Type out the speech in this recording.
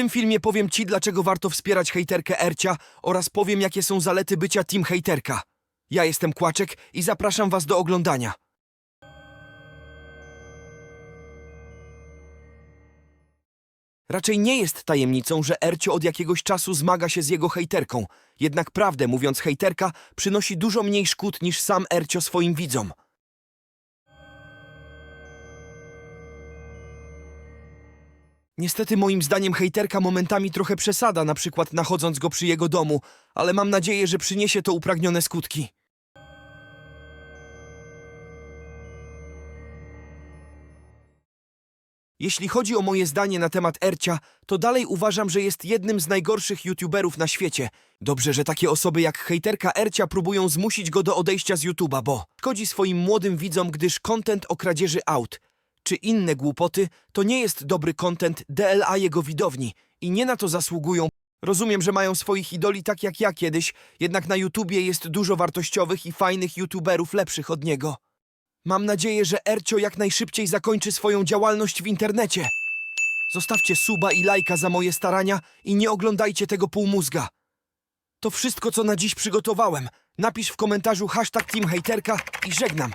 tym filmie powiem Ci, dlaczego warto wspierać hejterkę Ercia oraz powiem, jakie są zalety bycia team hejterka. Ja jestem Kłaczek i zapraszam Was do oglądania. Raczej nie jest tajemnicą, że Ercio od jakiegoś czasu zmaga się z jego hejterką. Jednak prawdę mówiąc, hejterka przynosi dużo mniej szkód niż sam Ercio swoim widzom. Niestety moim zdaniem hejterka momentami trochę przesada, na przykład nachodząc go przy jego domu, ale mam nadzieję, że przyniesie to upragnione skutki. Jeśli chodzi o moje zdanie na temat Ercia, to dalej uważam, że jest jednym z najgorszych youtuberów na świecie. Dobrze, że takie osoby jak hejterka Ercia próbują zmusić go do odejścia z YouTube'a, bo szkodzi swoim młodym widzom, gdyż content o kradzieży aut czy inne głupoty to nie jest dobry content DLA jego widowni i nie na to zasługują. Rozumiem, że mają swoich idoli tak jak ja kiedyś, jednak na YouTubie jest dużo wartościowych i fajnych youtuberów lepszych od niego. Mam nadzieję, że Ercio jak najszybciej zakończy swoją działalność w internecie. Zostawcie suba i lajka za moje starania i nie oglądajcie tego półmózga. To wszystko, co na dziś przygotowałem. Napisz w komentarzu hashtag TeamHaterka i żegnam.